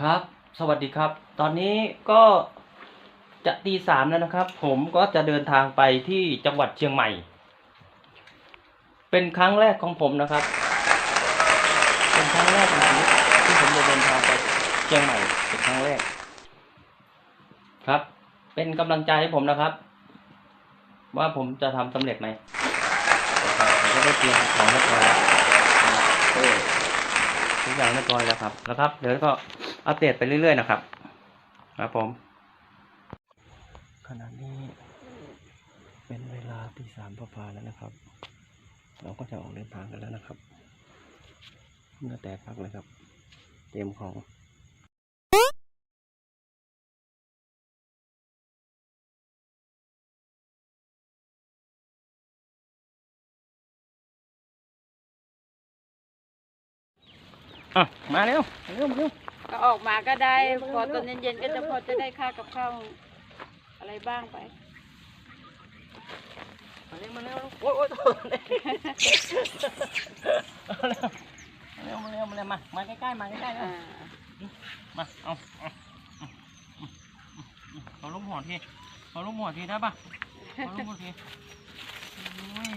ครับ สวัสดีครับ ตอนนี้ก็จะตีสามแล้วนะครับ ผมก็จะเดินทางไปที่จังหวัดเชียงใหม่ เป็นครั้งแรกของผมนะครับ เป็นครั้งแรกนที่ผมจะเดินทางไปเชียงใหม่เป็นครั้งแรก ครับ เป็นกำลังใจให้ผมนะครับ ว่าผมจะทำสำเร็จไหมผมก็ได้เตรียมของเรียบร้อยทุกอย่างเรียบร้อยแล้วครับ แล้วครับ เดี๋ยวก็ อัปเดตไปเรื่อยๆนะครับ ครับผม ขณะนี้เป็นเวลาที่สามพพาแล้วนะครับ เราก็จะออกเดินทางกันแล้วนะครับเมื่อแต่พักเลยครับ เตรียมของ อะมาเร็วมาเร็วมาเร็วก็ออกมาก็ได้ พอตอนเย็นๆก็จะพอจะได้ค่ากับข้าวอะไรบ้างไปมาเร็วมาเร็วโอ้ยโอ้ยโอ้ยมาเร็วมาเร็วมาเร็วมามาใกล้ๆมาใกล้ๆอ่ามาเอาเอาเอาลูกหัวทีเอาลูกหัวทีได้ปะเอาลูกหัวทีโอ้ย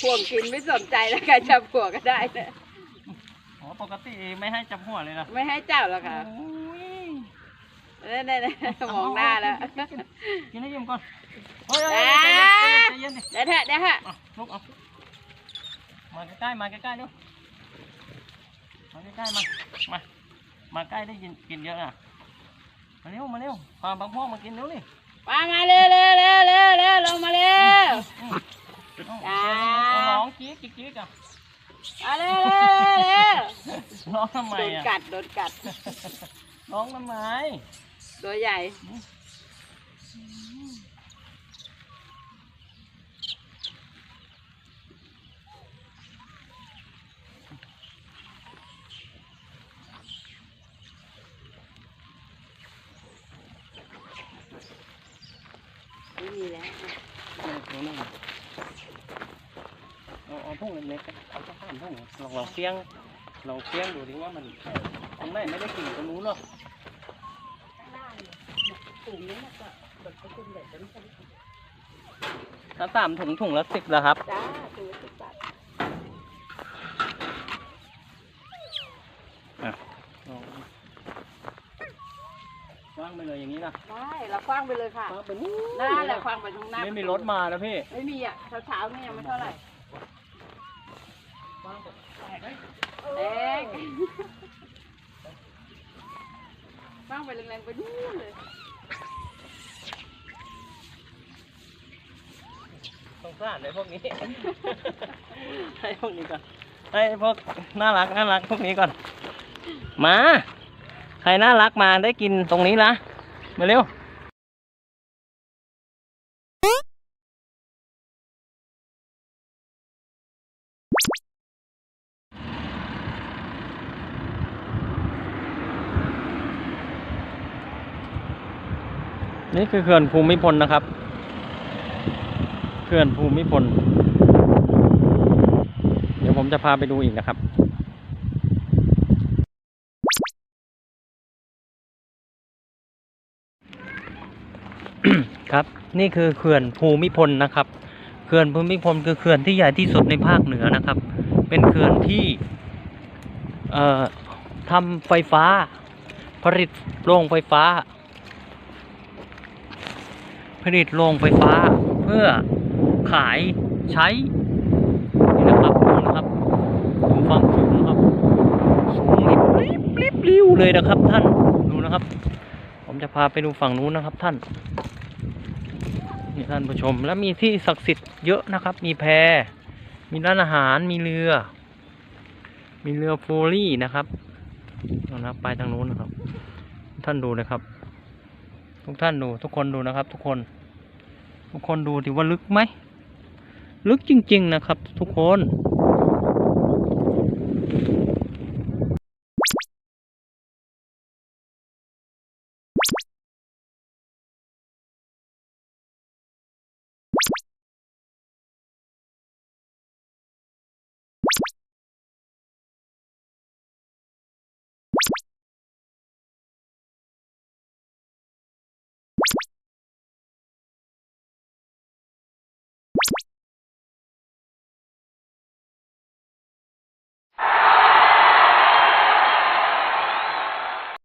ห่วงกินไม่สนใจแล้วการจับหัวก็ได้นะ อ๋อปกติไม่ให้จับหัวเลยนะไม่ให้เจ้าหรอกค่ะโอ้ยนี่นี่มองหน้าแล้วกินให้ยิ้มก่อนเฮ้ยเฮ้ยเฮ้ยใจเย็นใจเย็นดิเดี๋ยวเถอะเดี๋ยวเถอะอะลูกเอามาใกล้ๆมาใกล้ๆดูมาใกล้ๆมามามาใกล้ได้ยินกินเยอะอะมาเร็วมาเร็วพาบางพ่อมากินเร็วนี่มามาเร็วเร็วเร็วเร็วเร็วลงมาเร็วเอาจ้าเอาน้องกิ๊กกิ๊กกิ๊ กอะมาเร็วเร็วเร็วน้องทำไมโดนอะกัดโดนกัดน้องทำไมตัวใหญ่ ไม่มีแล้ว เอานั่งเอาเอา ทุ่งเล็กๆเอาสักสามทุ่งลองลองเฟี้ยงลองเฟี้ยงดูดิว่ามันตรงไหนไม่ได้กลิ่นตรงนู้นหรอกถุงนี้นะก็แบบกระตุ้นแบบนั้นถ้าสามถุงถุงละสิบแล้วครับจ้าถุงละสิบบาทว่างไปเลยอย่างนี้นะได้เราคว้างไปเลยค่ะว่างไปนู้นน่าแหละคว้างไปตรงหน้าไม่มีรถมานะพี่ ไม่มีอะเช้าๆนี่ยังไม่เท่าไหร่ เอ๊ะคว้างไปแรงๆไปนู่นเลย สงสารเลยพวกนี้ ให้พวกนี้ก่อน ให้พวกน่ารักน่ารักพวกนี้ก่อน มา ใครน่ารักมาได้กินตรงนี้ละมาเร็ว นี่คือเขื่อนภูมิพลนะครับ เขื่อนภูมิพล เดี๋ยวผมจะพาไปดูอีกนะครับครับนี่คือเขื่อนภูมิพลนะครับ เขื่อนภูมิพลคือเขื่อนที่ใหญ่ที่สุดในภาคเหนือนะครับ เป็นเขื่อนที่เอ่อทำไฟฟ้า ผลิตโรงไฟฟ้า ผลิตโรงไฟฟ้าเพื่อขายใช้นี่นะครับดูนะครับดูความสูงนะครับ สูงลิบลิบลิบลิวเลยนะครับท่านดูนะครับ ผมจะพาไปดูฝั่งนู้นนะครับท่านนี่ท่านผู้ชมแล้วมีที่ศักดิ์สิทธิ์เยอะนะครับ มีแพมีร้านอาหารมีเรือ มีเรือโฟลี่นะครับนะครับไปทางนู้นนะครับ ท่านดูนะครับ ทุกท่านดูทุกคนดูนะครับ ทุกคน ทุกคนดูดิว่าลึกไหม ลึกจริง ๆ นะครับ ทุกคน